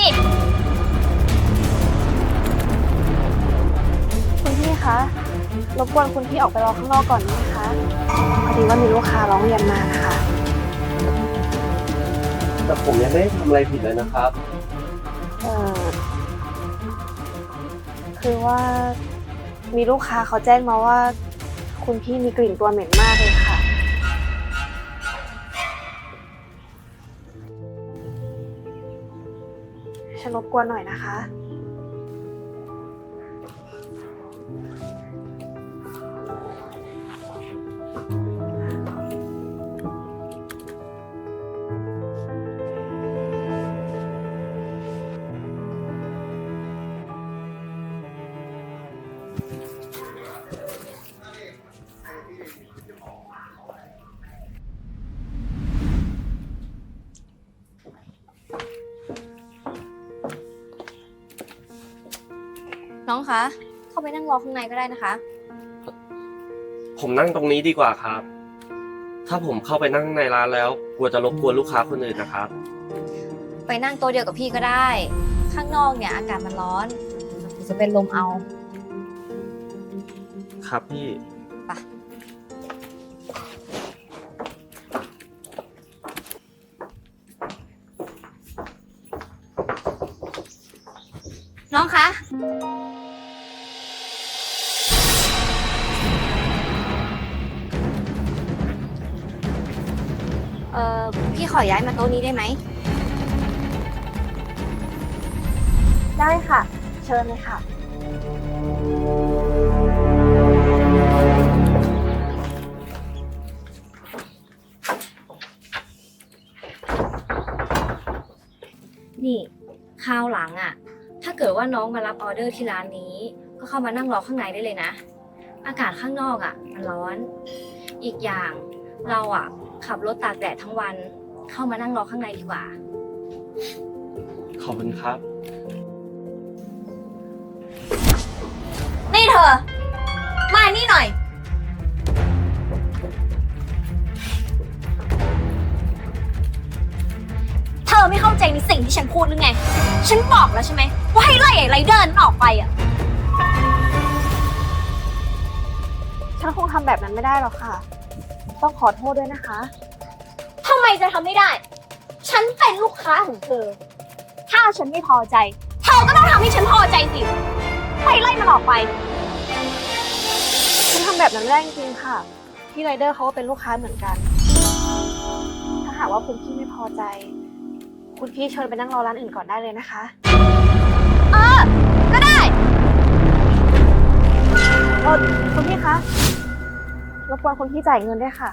สิ คุณพี่คะ รบกวนคุณพี่ออกไปรอข้างนอกก่อนได้ไหมคะ พอดีว่ามีลูกค้าร้องเรียนมานะคะ แต่ผมยังไม่ได้ทำอะไรผิดเลยนะครับ เออคือว่ามีลูกค้าเขาแจ้งมาว่า คุณพี่มีกลิ่นตัวเหม็นมากเลยค่ะ รบกวนหน่อยนะคะ น้องคะ เข้าไปนั่งรอข้างในก็ได้นะคะ ผมนั่งตรงนี้ดีกว่าครับ ถ้าผมเข้าไปนั่งในร้านแล้ว กลัวจะรบกวนลูกค้าคนอื่นนะครับ ไปนั่งโต๊ะเดียวกับพี่ก็ได้ ข้างนอกเนี่ยอากาศมันร้อนเดี๋ยวจะเป็นลมเอา ครับพี่ อพี่ขอย้ายมาโต๊ะนี้ได้ไหม ได้ค่ะ เชิญเลยค่ะ นี่คราวหลังอะ่ะ ถ้าเกิดว่าน้องมารับออเดอร์ที่ร้านนี้ ก็เข้ามานั่งรอข้างในได้เลยนะ อากาศข้างนอกอะ่ะ มันร้อน อีกอย่างเราอะ่ะ ขับรถตากแดดทั้งวัน เข้ามานั่งรอข้างในดีกว่า ขอบคุณครับ นี่เธอ มานี่หน่อย เธอไม่เข้าใจในสิ่งที่ฉันพูดหรือไง ฉันบอกแล้วใช่ไหม ว่าให้ไล่ไอ้ไรเดอร์นั่นออกไปอะ ฉันคงทำแบบนั้นไม่ได้หรอกค่ะ ต้องขอโทษด้วยนะคะทำไมจะทำไม่ได้ ฉันเป็นลูกค้าของเธอ ถ้าฉันไม่พอใจ เธอก็ต้องทำให้ฉันพอใจสิ ไปไล่มันออกไป ฉันทำแบบนั้นไม่ได้จริงๆค่ะ พี่ไรเดอร์เขาก็เป็นลูกค้าเหมือนกัน ถ้าหากว่าคุณพี่ไม่พอใจ คุณพี่เชิญไปนั่งรอร้านอื่นก่อนได้เลยนะคะ เออ ก็ได้ เออคุณพี่คะ รบกวนคุณพี่จ่ายเงินด้วยค่ะ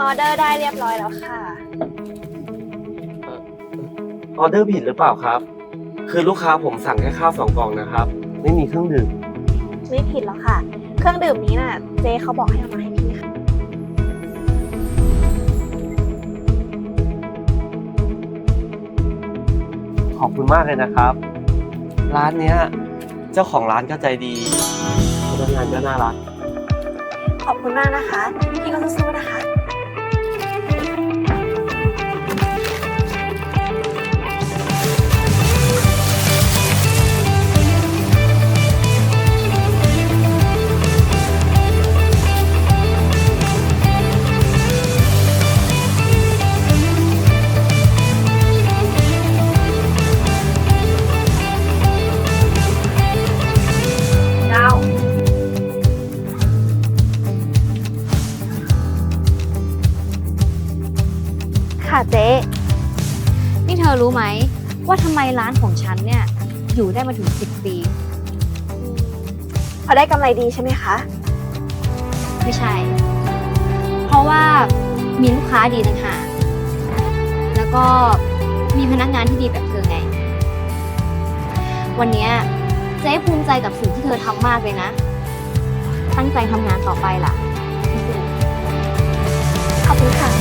ออเดอร์ได้เรียบร้อยแล้วค่ะ ออเดอร์ผิดหรือเปล่าครับ คือลูกค้าผมสั่งแค่ข้าวสองกล่องนะครับ ไม่มีเครื่องดื่ม ไม่ผิดหรอกค่ะ เครื่องดื่มนี้น่ะ เจ๊เขาบอกให้เอามาให้พี่ค่ะ ขอบคุณมากเลยนะครับ ร้านเนี้ย เจ้าของร้านก็ใจดีพนักงานก็น่ารัก ขอบคุณมากนะคะ พี่ก็สู้ๆนะคะ อรู้ไหม ว่าทำไมร้านของฉันเนี่ยอยู่ได้มาถึงสิบปีอืมพอได้กำไรดีใช่ไหมคะ ไม่ใช่ เพราะว่ามีลูกค้าดีต่างหากแล้วก็มีพนักงานที่ดีแบบเธอไง วันเนี้ยเจ๊ภูมิใจกับสิ่งที่เธอทำมากเลยนะ ตั้งใจทำงานต่อไปล่ะคอบคุณค่ะ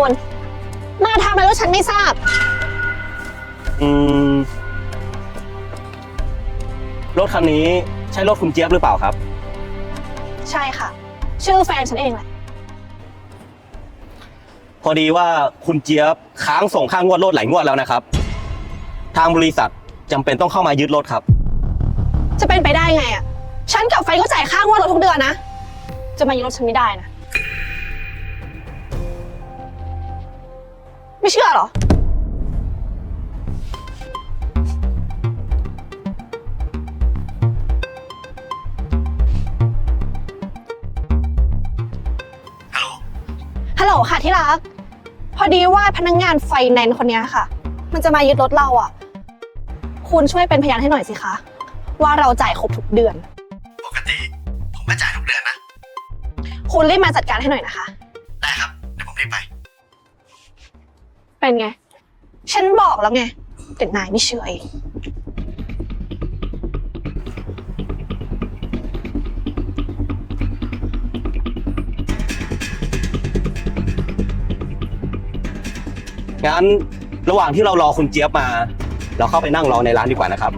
คุณมาทำอะไรแล้วฉันไม่ทราบ อืม รถคันนี้ใช่รถคุณเจี๊ยบหรือเปล่าครับ ใช่ค่ะ ชื่อแฟนฉันเองแหละ พอดีว่าคุณเจี๊ยบค้างส่งค่างวดรถหลายงวดแล้วนะครับ ทางบริษัทจำเป็นต้องเข้ามายึดรถครับ จะเป็นไปได้ไงอะ ฉันกับแฟนก็จ่ายค่างวดรถทุกเดือนนะ จะมายึดรถฉันไม่ได้นะ ไม่เชื่อเหรอฮัลโหลค่ะที่รัก พอดีว่าพนักงงานไฟแนนซ์คนเนี้ยค่ะ มันจะมายึดรถเราอะ คุณช่วยเป็นพยานให้หน่อยสิคะ ว่าเราจ่ายครบทุกเดือน ปกติ ผมก็จ่ายทุกเดือนนะ คุณรีบมาจัดการให้หน่อยนะคะ เป็นไง ฉันบอกแล้วไงแต่นายไม่เชื่อเองงั้นระหว่างที่เรารอคุณเจี๊ยบมา เราเข้าไปนั่งรอในร้านดีกว่านะครับ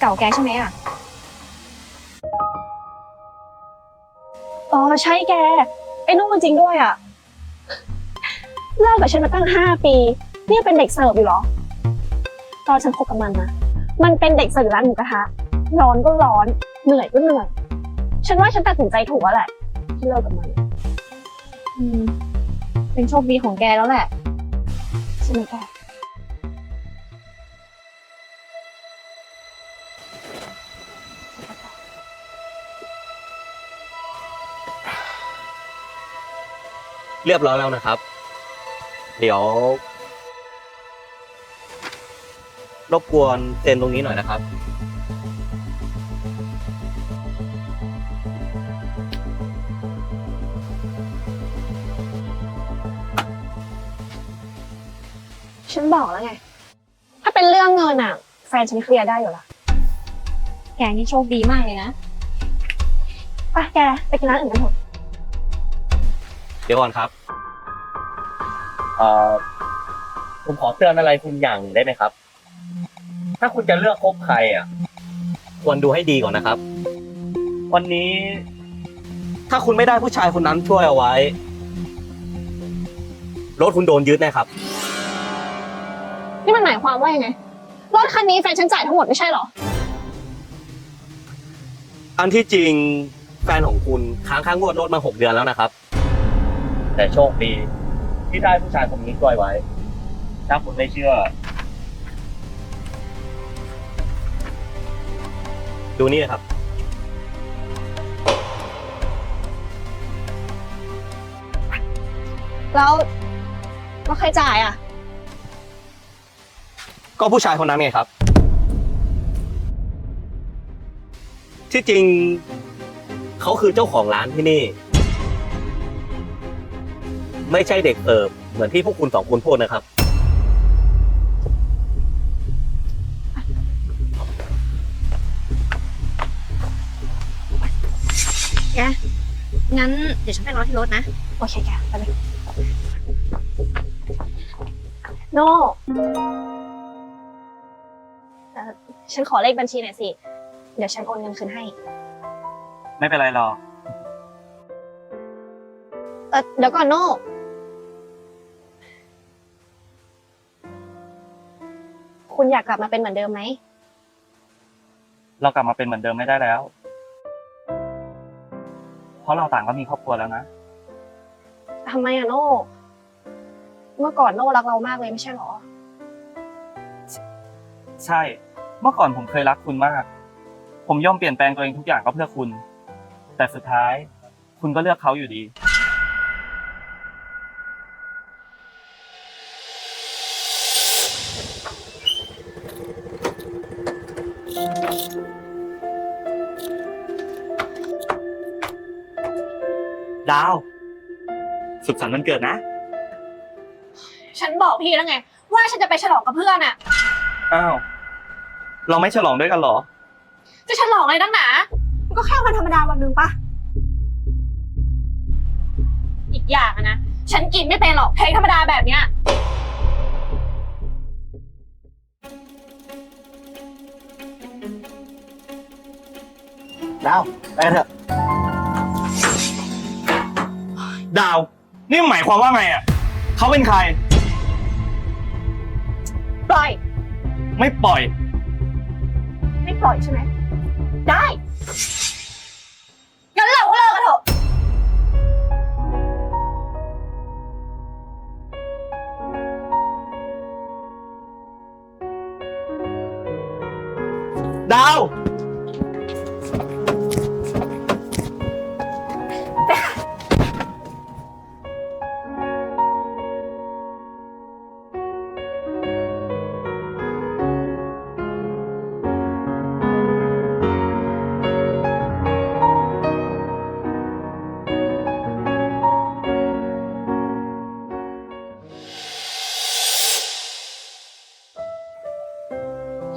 เก่าแกใช่ไหมอะ อ๋อใช่แก ไอ้นู่นจริงด้วยอะเลิกกับฉันมาตั้งห้าปีเนี่ยเป็นเด็กเสิร์ฟอยู่เหรอ ตอนฉันคบกับมันนะ มันเป็นเด็กเสิร์ฟอยู่ร้านหมูกระทะ ร้อนก็ร้อน เหนื่อยก็เหนื่อย ฉันว่าฉันตัดสินใจถูกแล้วแหละที่เลิกกับมัน อืม เป็นโชคดีของแกแล้วแหละใช่ไหมแก เรียบร้อยแล้วนะครับ เดี๋ยว รบกวนเซ็นตรงนี้หน่อยนะครับ ฉันบอกแล้วไง ถ้าเป็นเรื่องเงินอะแฟนฉันเคลียร์ได้อยู่ละแกนี่โชคดีมากเลยนะ ไปแก ไปกินร้านอื่นกันเถอะ เดี๋ยวก่อนครับ เอ่อผมขอเตือนอะไรคุณอย่างหนึ่งได้ไหมครับ ถ้าคุณจะเลือกคบใครอะ ควรดูให้ดีก่อนนะครับ วันนี้ ถ้าคุณไม่ได้ผู้ชายคนนั้นช่วยเอาไว้ รถคุณโดนยึดแน่ครับ นี่มันหมายความว่ายังไง รถคันนี้แฟนฉันจ่ายทั้งหมดไม่ใช่เหรอ อันที่จริงแฟนของคุณค้างค่างวดรถมาหกเดือนแล้วนะครับ แต่โชคดี ที่ได้ผู้ชายคนนี้ช่วยไว้ ถ้าคุณไม่เชื่อ ดูนี่นะครับ แล้วแล้วใครจ่ายอะก็ผู้ชายคนนั้นไงครับ ที่จริง เขาคือเจ้าของร้านที่นี่ ไม่ใช่เด็กเสิร์ฟเหมือนที่พวกคุณสองคนพูดนะครับงั้นเดี๋ยวฉันไปรอที่รถนะ โอเคแกไปเลยโน่เอ่อฉันขอเลขบัญชีหน่อยสิ เดี๋ยวฉันโอนเงินคืนให้ ไม่เป็นไรหรอก เออเดี๋ยวก่อนโน่ คุณอยากกลับมาเป็นเหมือนเดิมไหม เรากลับมาเป็นเหมือนเดิมไม่ได้แล้ว เพราะเราต่างก็มีครอบครัวแล้วนะ ทำไมอะโน่ เมื่อก่อนโน่รักเรามากเลยไม่ใช่เหรอ ใช่ เมื่อก่อนผมเคยรักคุณมาก ผมยอมเปลี่ยนแปลงตัวเองทุกอย่างก็เพื่อคุณ แต่สุดท้าย คุณก็เลือกเขาอยู่ดีด สุขสันต์วันเกิดนะ ฉันบอกพี่แล้วไง ว่าฉันจะไปฉลองกับเพื่อนอะอ้าว เราไม่ฉลองด้วยกันเหรอ จะฉลองอะไรนักหนา มันก็แค่วันธรรมดาวันหนึ่งปะอีกอย่างอะนะ ฉันกินไม่เป็นหรอกเพลงธรรมดาแบบเนี้ย ดาวไปเถอะ ดาว นี่หมายความว่าไงอะ เขาเป็นใคร ปล่อย ไม่ปล่อย ไม่ปล่อยใช่ไหม ได้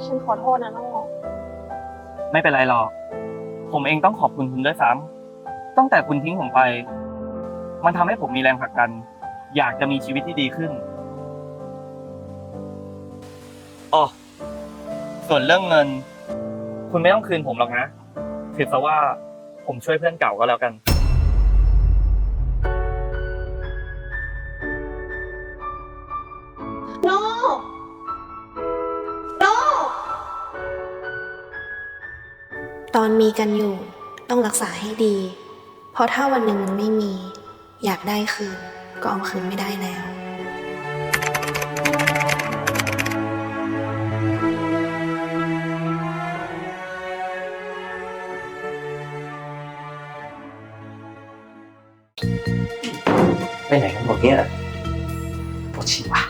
ฉันขอโทษนะโน่ไม่เป็นไรหรอก ผมเองต้องขอบคุณคุณด้วยซ้ำตั้งแต่คุณทิ้งผมไป มันทำให้ผมมีแรงผลักดัน อยากจะมีชีวิตที่ดีขึ้นอ๋อส่วนเรื่องเงิน คุณไม่ต้องคืนผมหรอกนะถือซะว่าผมช่วยเพื่อนเก่าก็แล้วกัน อนมีกันอยู่ต้องรักษาให้ดี เพราะถ้าวันหนึ่งมันไม่มี อยากได้คืนก็เอาคืนไม่ได้แล้วไปไหนกันหมดเนี่ยปวดฉี่ว่ะ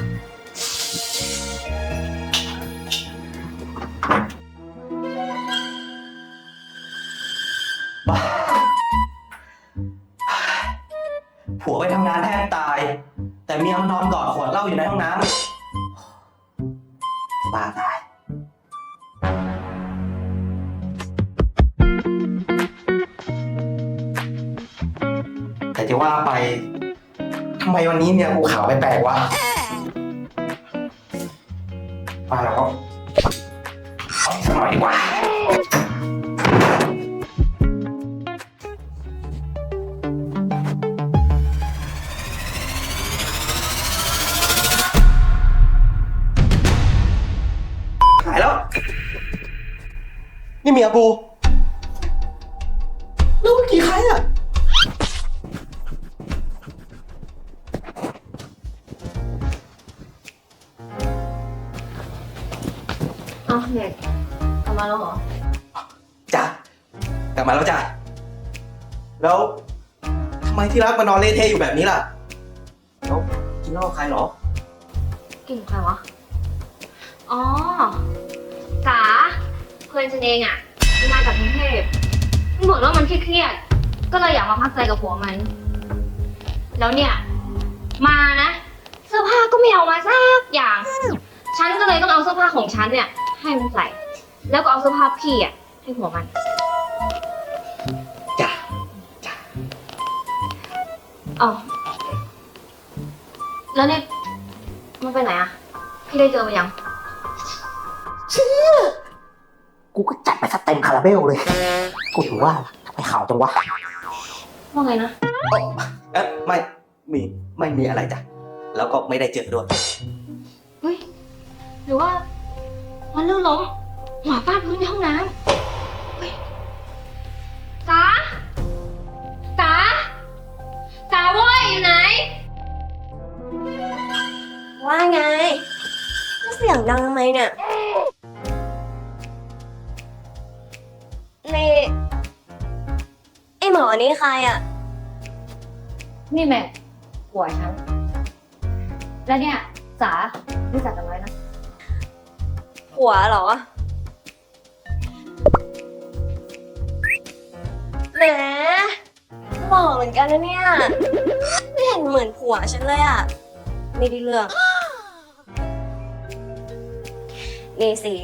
อ้าวเด็กกลับมาแล้วเหรอ จ้ะกลับมาแล้วจ้ะแล้วทำไมที่รักมานอนเละเทะอยู่แบบนี้ล่ะแล้วกินเหล้ากับใครเหรอกินกับใครวะ อ๋อกาเพื่อนฉันเองอะมันมาจากกรุงเทพมันบ่นว่ามันเครียดๆก็เลยอยากมาพักใจกับผัวมัน แล้วเนี่ย มานะ เสื้อผ้าก็ไม่เอามาสักอย่าง ฉันก็เลยต้องเอาเสื้อผ้าของฉันเนี่ย ให้มันใส่ แล้วก็เอาเสื้อผ้าพี่อะให้ผัวมันจ้ะอ๋อแล้วเนี่ยมันไปไหนอะ พี่ได้เจอมันยังกูก็จัดไปสเต็มคาราเบลเลย กูถือว่าทำไมข่าวจังวะว่าไงนะ เอ๊ะไม่มีไม่มีอะไรจ้ะ แล้วก็ไม่ได้เจอด้วย เฮ้ย หรือว่า มันลื่นล้มหมาฟาดพื้นในห้องน้ำตฮ้าตาจ๋าเวยอยู่ไหน ว่าไงเสียงดังทำไมเนี่ยในไอหมอนี่ใครอะ นี่แม่ผัวฉัน แล้วเนี่ยสารู้จักกันไว้นะ ผัวเหรอแหมหล่อเหมือนกันนะเนี่ย ไม่เห็นเหมือนผัวฉันเลยอะ ไม่ได้เรื่องนี่สิ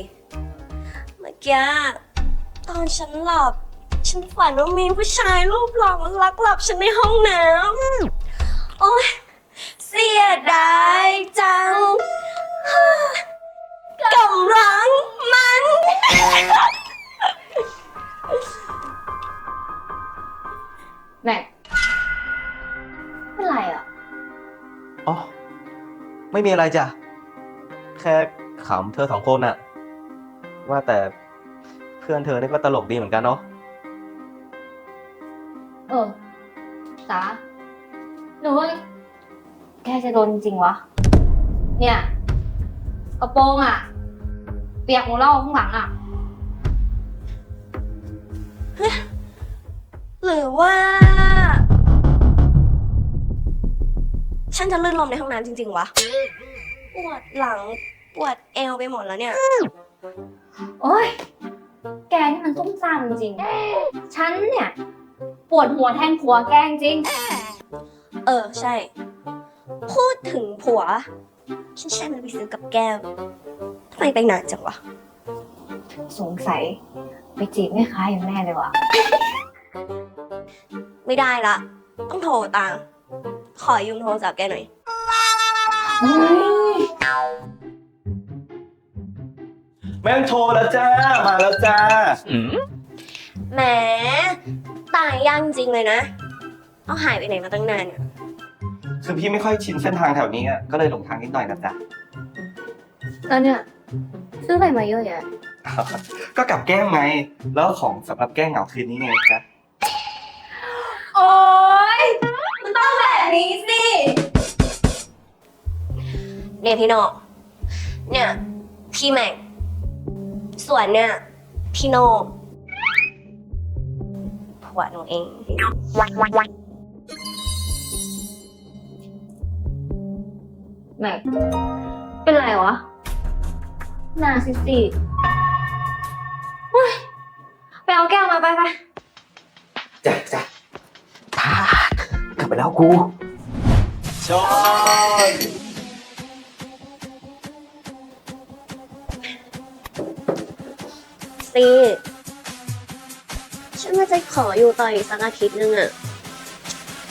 เมื่อกี้ตอนฉันหลับ ฉันฝันว่ามีผู้ชายรูปหล่อมาลักหลับฉันในห้องน้ำโอ๊ย เสียดายจัง กำลังมัน แม่เป็นไรอะ อ๋อ ไม่มีอะไรจ้ะ แค่ขำเธอสองคนน่ะ ว่าแต่เพื่อนเธอนี่ก็ตลกดีเหมือนกันเนาะ เออจ๋าหนูว่าแกจะโดนจริงวะ เนี่ย กระโปรงอะ เปียกหมดแล้วข้างหลังอะ หรือว่า ฉันจะลื่นลมในห้องน้ำจริง ๆ วะ ปวดหลัง ปวดเอวไปหมดแล้วเนี่ย โอ้ย แกนี่มันซุ่มซ่ามจริงๆฉันเนี่ย ปวดหัวแทนผัวแกจริง เออ ใช่ พูดถึงผัว ฉันใช่มันไปซื้อกับแก้ม ทำไมไปนานจังวะ สงสัย ไปจีบแม่ค้าอย่างแน่เลยว่ะ ไม่ได้ละ ต้องโทรตาม ขอยืมโทรศัพท์แกหน่อย แม่งโทรแล้วจ้า มาแล้วจ้า แหมตายย่างจริงเลยนะ เอาหายไปไหนมาตั้งนานเนี่ยคือพี่ไม่ค่อยชินเส้นทางแถวนี้อะก็เลยหลงทางนิดหน่อยนะจ๊ะ แล้วเนี่ย ซื้ออะไรมาเยอะแยะก็กลับแกล้งไงแล้วของสำหรับแกล้งเหงาคืนนี้ไงจ๊ะโอ๊ยมันต้องแบบนี้สิเนี่ยพี่โนเนี่ยพี่แม็กส่วนเนี่ยพี่โนผัวหนูเอง แม็กเป็นไรวะห น้าซิสิเฮ้ยไปเอาแก้วมาไปไปจ้ะจ้ะทากลับไปแล้วกูชอนสิฉันว่าจะขออยู่ต่ออีกสักอาทิตย์นึงอะ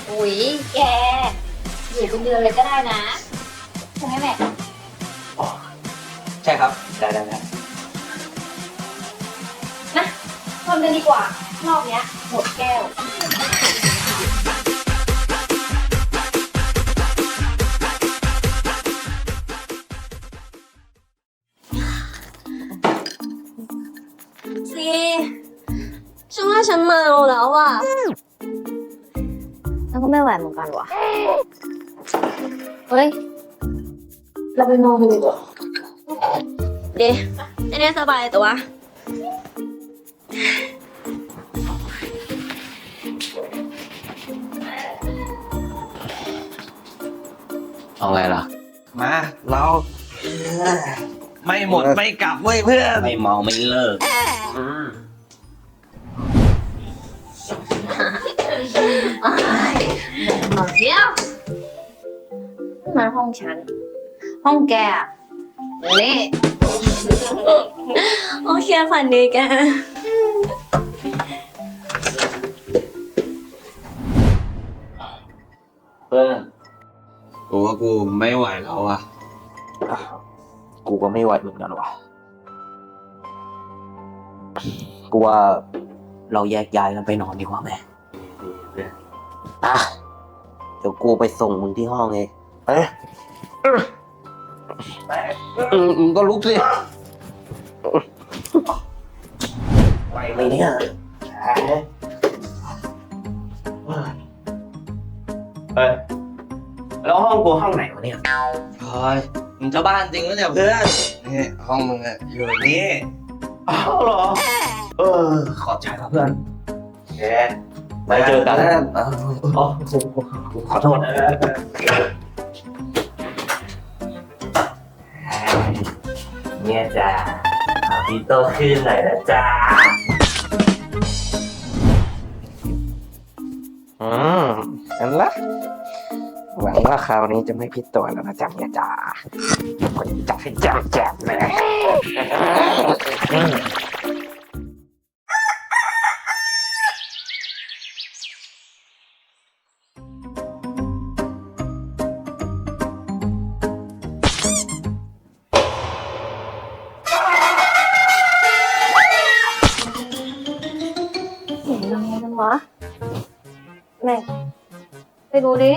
อุ้ยแกอยู่เป็นเดือนเลยก็ได้นะใช่ไหมแม็กใช่ครับ ได้ได้ได้ทำกันดีกว่ารอบเนี้ยหมดแก้วสิฉันว่าฉันเมาแล้วอะแล้วก็ไม่ไหวเหมือนกันวะเฮ้ย เราไปนอนกันดีกว่า เดี๋ยวจะได้สบายตัวเอาไงล่ะ มาเราไม่หมดไม่กลับเว้ยเพื่อนไม่เมาไม่เลิกหมดเดียวมาห้องฉัน ห้องแกอะเละ โอเคฝันดีแกเพื่อนกูว่ากูไม่ไหวแล้วอะ กูก็ไม่ไหวเหมือนกันว่ะ กูว่าเราแยกย้ายกันไปนอนดีกว่าไหมอะ เดี๋ยวกูไปส่งมึงที่ห้องเอง เอ้ย อืมมึงก็ลุกสิไหวไหมเนี่ยเอ้ยแล้วห้องกูห้องไหนวะเนี่ยพลอยมึงเจ้าบ้านจริงไหมเนี่ยเพื่อนนี่ห้องมึงอะอยู่นี่อ้าวเหรอ เออ ขอบใจครับเพื่อนแกไว้เจอกันอ้าวอ๋อขอโทษ เนี่ยจ้าเอาพี่โตขึ้นหน่อยนะจ้าอืมนั่นละหวังว่าคราวนี้จะไม่ผิดตัวแล้วนะจ๊ะเนี่ยจ๋าคนจับให้จับแจบเลย ดูดิ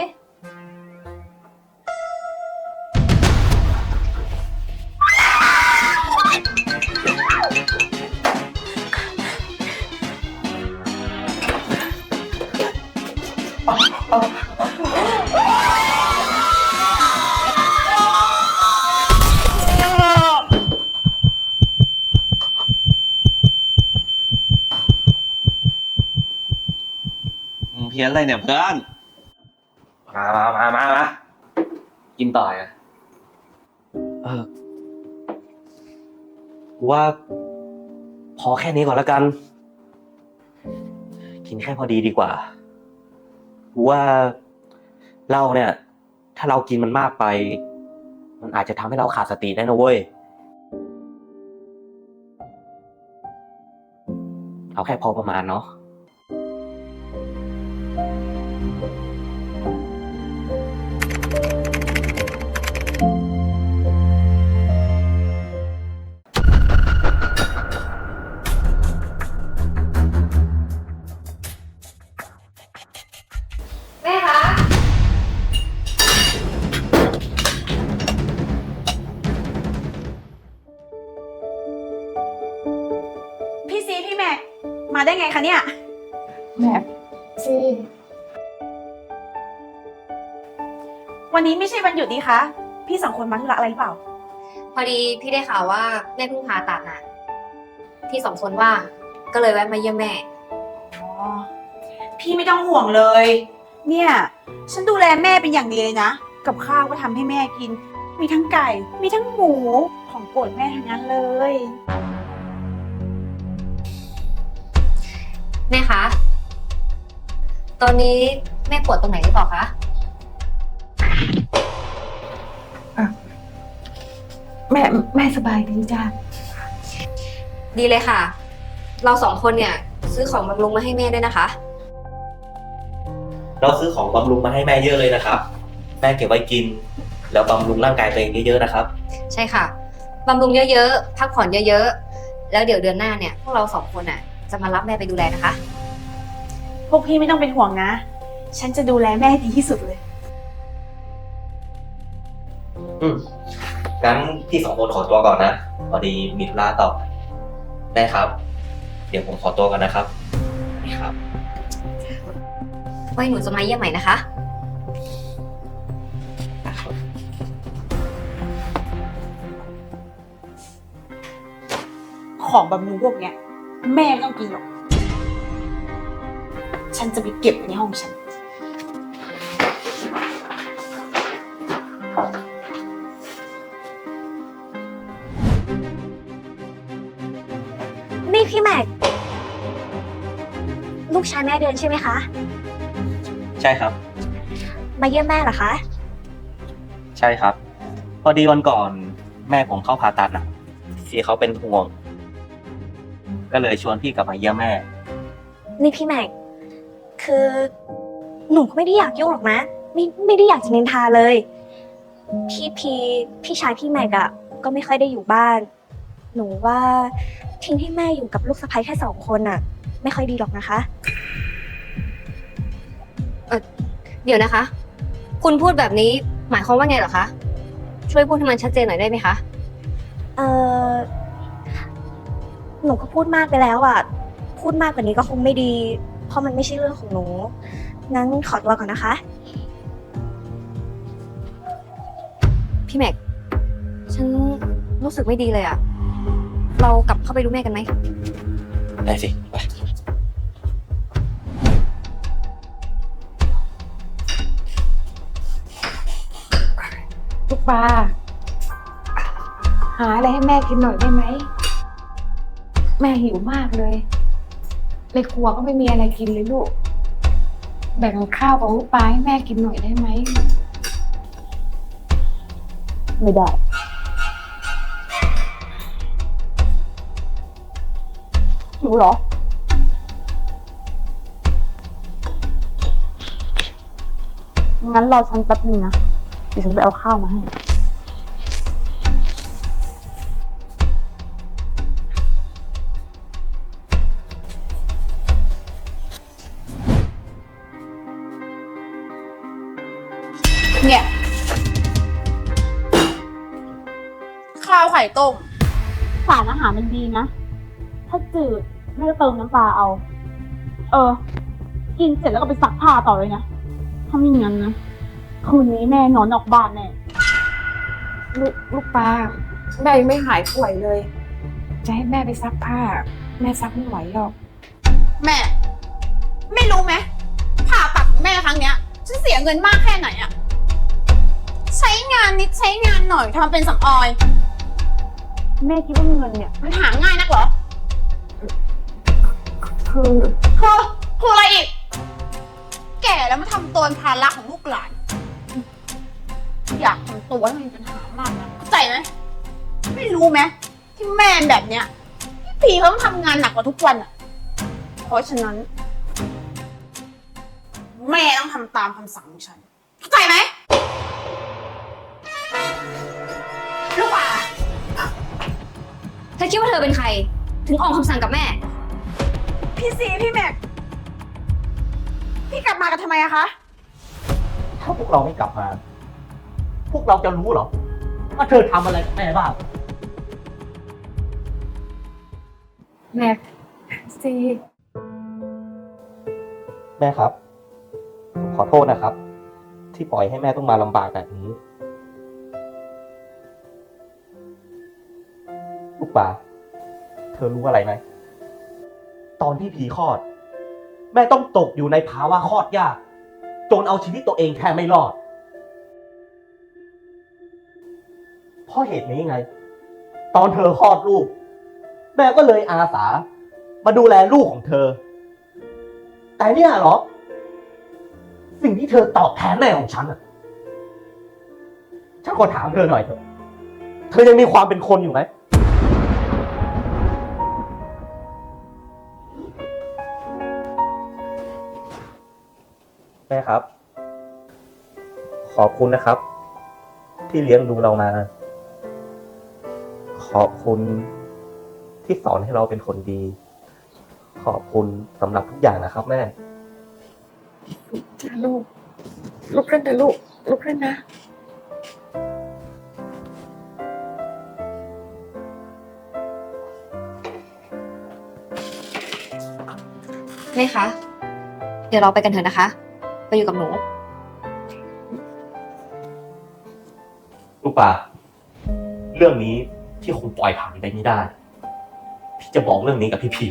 มึงเพี้ยนอะไรเนี่ยเพื่อน มามามามามากินต่ออะเออกูว่า พอแค่นี้ก่อนแล้วกัน กินแค่พอดีดีกว่ากูว่าเหล้าเนี่ย ถ้าเรากินมันมากไป มันอาจจะทำให้เราขาดสติได้นะเว้ย เอาแค่พอประมาณเนาะ นนี้ไม่ใช่วันหยุดดีคะ พี่สองคนมาธุระอะไรหรือเปล่า พอดีพี่ได้ข่าวว่าแม่เพิ่งผ่าตัดน่ะ พี่สองคนว่างก็เลยแวะมาเยี่ยมแม่ อ๋อ พี่ไม่ต้องห่วงเลย เนี่ย ฉันดูแลแม่เป็นอย่างดีเลยนะ กับข้าวก็ทำให้แม่กิน มีทั้งไก่ มีทั้งหมู ของโปรดแม่ทั้งนั้นเลย แม่คะ ตอนนี้แม่ปวดตรงไหนหรือเปล่าคะ แม่แม่สบายดีจ้ะดีเลยค่ะ เราสองคนเนี่ย ซื้อของบำรุงมาให้แม่ด้วยนะคะ เราซื้อของบำรุงมาให้แม่เยอะเลยนะครับ แม่เก็บไว้กิน แล้วบำรุงร่างกายตัวเองเยอะๆนะครับ ใช่ค่ะบำรุงเยอะๆพักผ่อนเยอะๆแล้วเดี๋ยวเดือนหน้าเนี่ยพวกเราสองคนอะ จะมารับแม่ไปดูแลนะคะ พวกพี่ไม่ต้องเป็นห่วงนะ ฉันจะดูแลแม่ดีที่สุดเลย อืม งั้นพี่สองคนขอตัวก่อนนะพอดีมีธุระต่อได้ครับ เดี๋ยวผมขอตัวก่อนนะครับนี่ครับ ไว้หนูจะมาเยี่ยมใหม่นะคะ ของบำรุงพวกเนี้ย แม่ไม่ต้องกินหรอก ฉันจะไปเก็บไว้ในห้องฉันนี่ กชายแม่เดินใช่ไหมคะ ใช่ครับ มาเยี่ยมแม่เหรอคะ ใช่ครับ พอดีวันก่อนแม่ผมเข้าผ่าตัดอะที่เขาเป็นห่วง ก็เลยชวนพี่กลับมาเยี่ยมแม่ นี่พี่แม็ก คือหนูก็ไม่ได้อยากยุ่งหรอกนะ ไม่ไม่ได้อยากจะนินทาเลย พี่พีพี่ชายพี่แม็กอะก็ไม่ค่อยได้อยู่บ้าน หนูว่าทิ้งให้แม่อยู่กับลูกสะใภ้แค่สองคนอะ ไม่ค่อยดีหรอกนะคะ เดี๋ยวนะคะ คุณพูดแบบนี้หมายความว่าไงเหรอคะ ช่วยพูดให้มันชัดเจนหน่อยได้ไหมคะ เออหนูก็พูดมากไปแล้วอะพูดมากกว่านี้ก็คงไม่ดี เพราะมันไม่ใช่เรื่องของหนู งั้นขอตัวก่อนนะคะ พี่แม็ก ฉันรู้สึกไม่ดีเลยอะเรากลับเข้าไปดูแม่กันไหม ได้สิ ปลาหาอะไรให้แม่กินหน่อยได้ไหม แม่หิวมากเลย ในครัวก็ไม่มีอะไรกินเลยลูก แบ่งข้าวของลูกปลาให้แม่กินหน่อยได้ไหม ไม่ได้ หิวเหรอ งั้นรอฉันแป๊บนึงนะ เดี๋ยวฉันไปเอาข้าวมาให้เนี่ย ข้าวไข่ต้ม สารอาหารมันดีนะ ถ้าจืดไม่ก็เติมน้ำปลาเอา เออ กินเสร็จแล้วก็ไปซักผ้าต่อเลยนะ ถ้าไม่งั้นนะ คืนนี้แม่นอนนอกบ้านแน่ลูกลูกปลาแม่ยังไม่หายป่วยเลย จะให้แม่ไปซักผ้า แม่ซักไม่ไหวหรอก แม่ ไม่รู้ไหมผ่าตัดของแม่ครั้งเนี้ยฉันเสียเงินมากแค่ไหนอะใช้งานนิดใช้งานหน่อยทำเป็นสำออย แม่คิดว่าเงินเนี่ยมันหาง่ายนักเหรอคือ คือคืออะไรอีก แก่แล้วมาทำตัวเป็นภาระของลูกหลาน อยากทำตัวให้มันมีปัญหามากนะเข้าใจไหมไม่รู้ไหมที่แม่แบบเนี้ยพี่พีเขาต้องทำงานหนักกว่าทุกวันอะเพราะฉะนั้น แม่ต้องทำตามคำสั่งของฉัน เข้าใจไหมลูกป่าเธอคิดว่าเธอเป็นใคร ถึงออกคำสั่งกับแม่ พี่ซีพี่แม็ก พี่กลับมากันทำไมอะคะ ถ้าพวกเราไม่กลับมา พวกเราจะรู้เหรอ ว่าเธอทำอะไรกับแม่บ้างแม่ซีแม่ครับผมขอโทษนะครับ ที่ปล่อยให้แม่ต้องมาลำบากแบบนี้ ลูกปลาเธอรู้อะไรไหม ตอนที่ผีคลอด แม่ต้องตกอยู่ในภาวะคลอดยาก จนเอาชีวิตตัวเองแทบไม่รอด ราะเหตุนี้ไง ตอนเธอคลอดลูก แม่ก็เลยอาสา มาดูแลลูกของเธอ แต่เนี่ยเหรอ สิ่งที่เธอตอบแทนแม่ของฉันอะฉันขอถามเธอหน่อยเถอะเธอยังมีความเป็นคนอยู่ไหมแม่ครับ ขอบคุณนะครับ ที่เลี้ยงดูเรามา ขอบคุณที่สอนให้เราเป็นคนดี ขอบคุณสำหรับทุกอย่างนะครับ แม่จ้าลูกลุกขึ้นนะลูกลุกขึ้นนะ แม่คะ เดี๋ยวเราไปกันเถอะนะคะ ไปอยู่กับหนู ลูกปลาเรื่องนี้ ที่คงปล่อยผ่านไปไม่ได้ พี่จะบอกเรื่องนี้กับพี่ผี